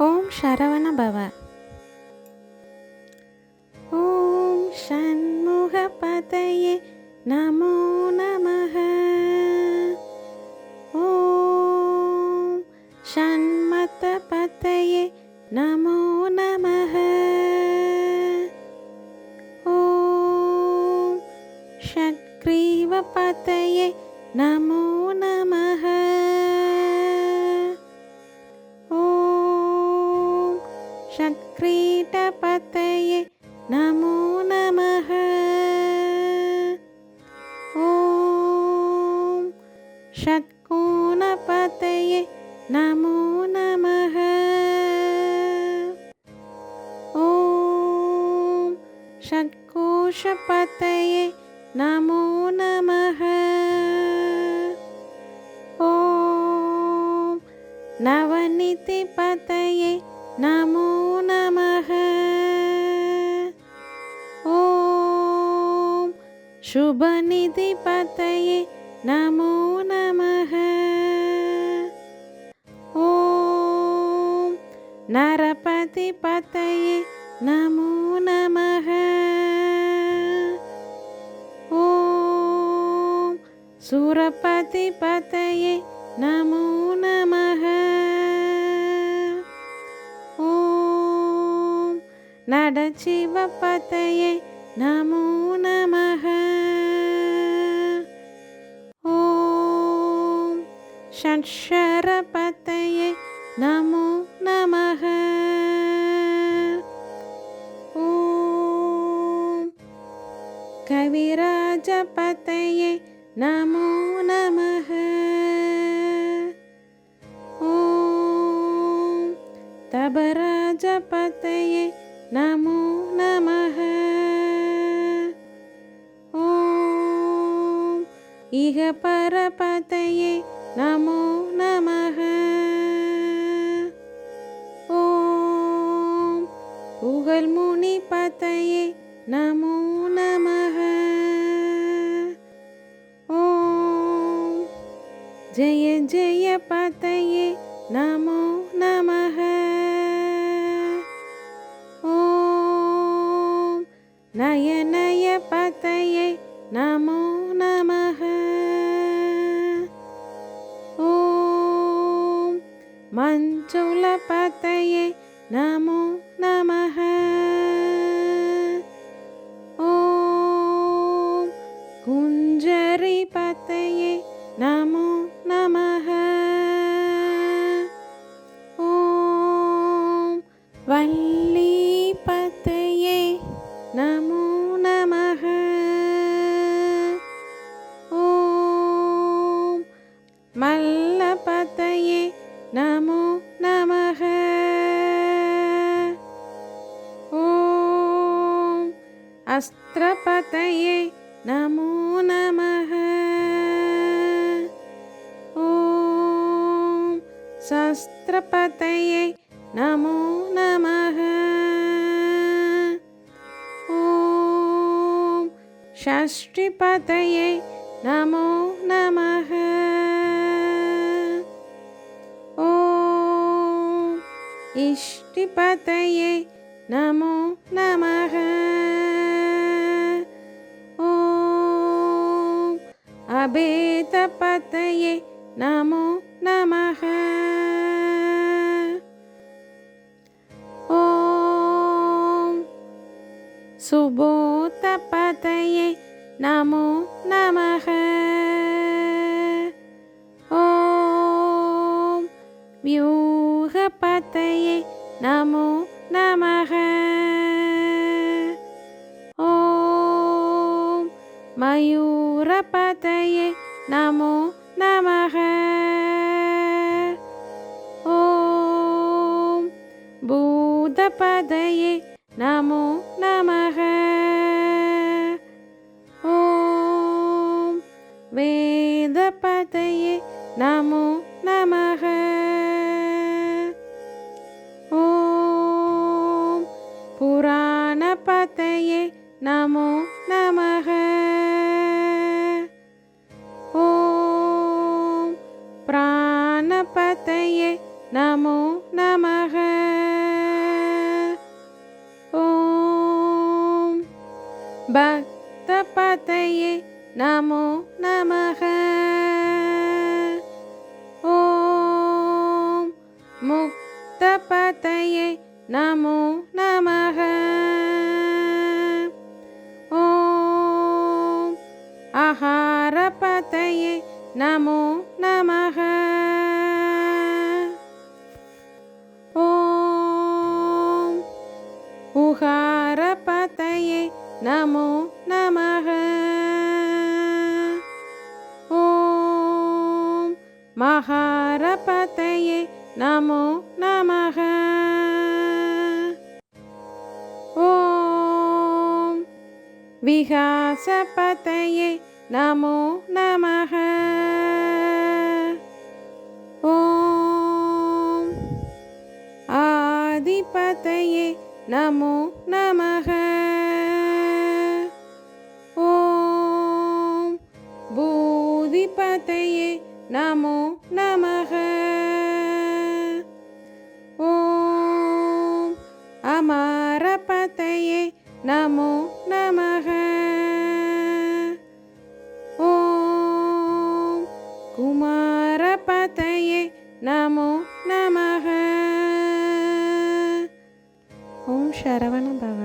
ॐ शरवणभव। ॐ षण्मुखपतये नमो नमः। ॐ षण्मतपतये नमो नमः। ॐ षट्ग्रीवपतये नमो षट्क्रीटपतये नमो नमः। ॐ षट्कोणपतये नमो नमः। ॐ षट्कोशपतये नमो नमः। ॐ नवनिधिपतये शुभनिधिपतये नमो नमः ॐ नरपतिपतये नमो नमः ॐ सुरपतिपतये नमो नमः ॐ नडशिवपतये நமோ நமக ஓம் ஷட்ஷரபத்தையே நமோ நமக ஓம் கவிராஜபத்தையே நமோ நமக ஓம் தபராஜபத்தையே நமோ நமக இக பரபதையே நமோ நமக ஓம் புகழ் முனி பதையே நமோ நமக ஓம் ஜெய ஜெய பதையே நமோ நமக ஓம் நய நய பதையே நமோ अस्त्रपतये नमो नमः। ॐ शस्त्रपतये नमो नमः। ॐ षष्टिपतये नमो नमः। ॐ इष्टिपतये नमो नमः। अभेदपतये नमो नमः। ॐ सुबोधपतये नमो नमः। ॐ व्यूहपतये नमो மயூரபதையே நமோ நமக. ஓம் பூதபதையே நமோ நமக. ஓம் வேதபதையே நமோ நமக. ஓம் புராணபதையே நமோ நம பக்த பதையே நமோ நமக. ஓம் முக்த பதையே நமோ நமக. ஓம் ஆகாரபதயே நமோ மகாரபதயே நமோ நமக. ஓம் விகாசபதயே நமோ நமக. ஓம் ஆதிபதயே நமோ நமக. ஓம் பூதிபதயே நமோ நமக ஓம் அமரபதயே நமோ நமக ஓம் குமாரபதயே நமோ நமக ஓம் சரவண பவ.